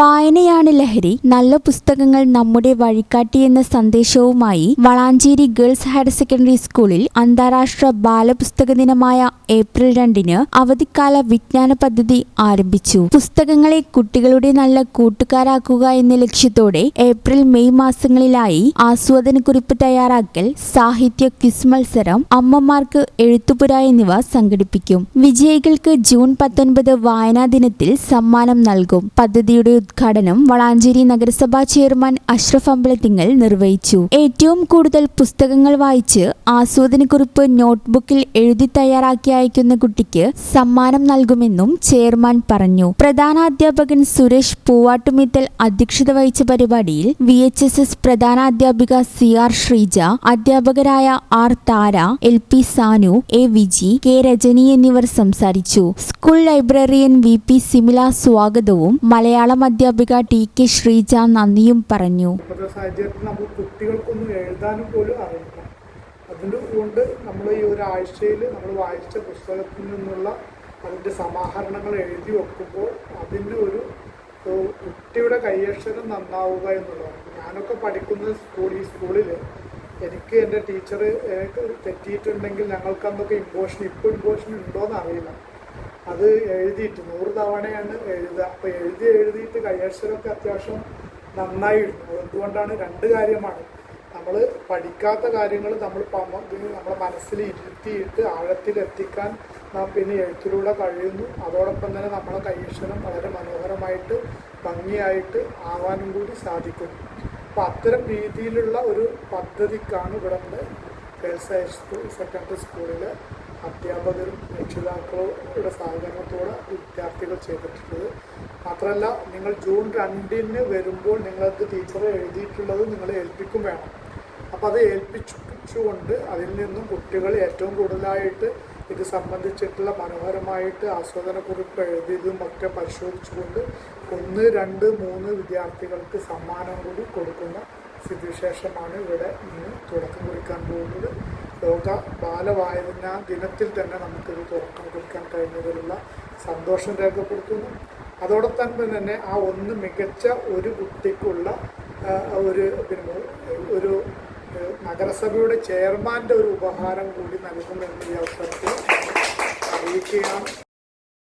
വായനയാണ് ലഹരി. നല്ല പുസ്തകങ്ങൾ നമ്മുടെ വഴികാട്ടി എന്ന സന്ദേശവുമായി വളാഞ്ചേരി ഗേൾസ് ഹയർ സെക്കൻഡറി സ്കൂളിൽ അന്താരാഷ്ട്ര ബാലപുസ്തക ദിനമായ ഏപ്രിൽ രണ്ടിന് അവധിക്കാല വിജ്ഞാന പദ്ധതി ആരംഭിച്ചു. പുസ്തകങ്ങളെ കുട്ടികളുടെ നല്ല കൂട്ടുകാരാക്കുക എന്ന ലക്ഷ്യത്തോടെ ഏപ്രിൽ മെയ് മാസങ്ങളിലായി ആസ്വാദനക്കുറിപ്പ് തയ്യാറാക്കൽ സാഹിത്യ ക്വിസ് മത്സരം അമ്മമാർക്ക് എഴുത്തുപുര എന്നിവ സംഘടിപ്പിക്കും. വിജയികൾക്ക് ജൂൺ പത്തൊൻപത് വായനാ ദിനത്തിൽ സമ്മാനം നൽകും. പദ്ധതിയുടെ ഉദ്ഘാടനം വളാഞ്ചേരി നഗരസഭാ ചെയർമാൻ അഷ്റഫ് അമ്പലത്തിങ്ങൽ നിർവഹിച്ചു. ഏറ്റവും കൂടുതൽ പുസ്തകങ്ങൾ വായിച്ച് ആസ്വാദനക്കുറിപ്പ് നോട്ട്ബുക്കിൽ എഴുതി തയ്യാറാക്കി അയക്കുന്ന കുട്ടിക്ക് സമ്മാനം നൽകുമെന്നും ചെയർമാൻ പറഞ്ഞു. പ്രധാന അധ്യാപകൻ സുരേഷ് പൂവാട്ടുമിത്തൽ അധ്യക്ഷത വഹിച്ച പരിപാടിയിൽ വി എച്ച് എസ് എസ് പ്രധാന അധ്യാപിക സി ആർ ശ്രീജ അധ്യാപകരായ R Thara L P Sanu A Viji K Rajani എന്നിവർ സംസാരിച്ചു. School librarian V P Simila സ്വാഗതവും മലയാളം അധ്യാപിക ടി കെ ശ്രീജ നന്ദിയും പറഞ്ഞു. അതുകൊണ്ട് നമ്മൾ ഈ ഒരാഴ്ചയിൽ നമ്മൾ വായിച്ച പുസ്തകത്തിൽ നിന്നുള്ള അതിന്റെ സമാഹരണങ്ങൾ എഴുതി വെക്കുമ്പോൾ അതിന്റെ ഒരു കുട്ടിയുടെ കൈയക്ഷരം നന്നാവുക എന്നുള്ളതാണ്. ഞാനൊക്കെ പഠിക്കുന്ന സ്കൂൾ ഈ സ്കൂളിൽ എനിക്ക് എന്റെ ടീച്ചർ തെറ്റിയിട്ടുണ്ടെങ്കിൽ ഞങ്ങൾക്ക് അന്നൊക്കെ ഇമ്പോഷൻ ഇപ്പോൾ ഇമ്പോഷൻ ഉണ്ടോയെന്ന് അറിയില്ല. അത് എഴുതിയിട്ട് നൂറ് തവണയാണ് എഴുതുക. അപ്പോൾ എഴുതി എഴുതിയിട്ട് കയ്യക്ഷരമൊക്കെ അത്യാവശ്യം നന്നായി ഇടുന്നു അതുകൊണ്ടാണ് രണ്ട് കാര്യമാണ്. നമ്മൾ പഠിക്കാത്ത കാര്യങ്ങൾ നമ്മൾ നമ്മുടെ മനസ്സിൽ ഇരുത്തിയിട്ട് ആഴത്തിലെത്തിക്കാൻ നാം പിന്നെ എഴുത്തിലൂടെ കഴിയുന്നു. അതോടൊപ്പം തന്നെ നമ്മളെ കൈയക്ഷരം വളരെ മനോഹരമായിട്ട് ഭംഗിയായിട്ട് ആവാനും കൂടി സാധിക്കുന്നു. അപ്പം അത്തരം രീതിയിലുള്ള ഒരു പദ്ധതിക്കാണ് ഇവിടെ ഗേൾസ് ഹയർ സ്കൂൾ സെക്കൻഡറി സ്കൂളിലെ അധ്യാപകരും രക്ഷിതാക്കളുടെ സഹകരണത്തോടെ വിദ്യാർത്ഥികൾ ചെയ്തിട്ടുള്ളത്. മാത്രമല്ല നിങ്ങൾ ജൂൺ രണ്ടിന് വരുമ്പോൾ നിങ്ങൾക്ക് ടീച്ചർ എഴുതിയിട്ടുള്ളത് നിങ്ങൾ ഏൽപ്പിക്കും വേണം. അപ്പോൾ അത് ഏൽപ്പിച്ചുകൊണ്ട് അതിൽ നിന്നും കുട്ടികൾ ഏറ്റവും കൂടുതലായിട്ട് ഇത് സംബന്ധിച്ചിട്ടുള്ള മനോഹരമായിട്ട് ആസ്വാദനക്കുറിപ്പ് എഴുതിയതും ഒക്കെ പരിശോധിച്ചുകൊണ്ട് ഒന്ന് രണ്ട് മൂന്ന് വിദ്യാർത്ഥികൾക്ക് സമ്മാനം കൂടി കൊടുക്കുന്ന സ്ഥിതിവിശേഷമാണ് ഇവിടെ ഇന്ന് തുടക്കം കുറിക്കാൻ പോകുന്നത്. ലോക ബാലവായന ദിനത്തിൽ തന്നെ നമുക്കിത് തുറക്കം കൊടുക്കാൻ കഴിഞ്ഞതിലുള്ള സന്തോഷം രേഖപ്പെടുത്തുന്നു. അതോടൊപ്പം തന്നെ ആ ഒന്ന് മികച്ച ഒരു കുട്ടിക്കുള്ള ഒരു പിന്നെ ഒരു നഗരസഭയുടെ ചെയർമാന്റെ ഒരു ഉപഹാരം കൂടി നൽകുമെന്ന് ഈ അവസരത്തിൽ അറിയിക്കുകയാണ്.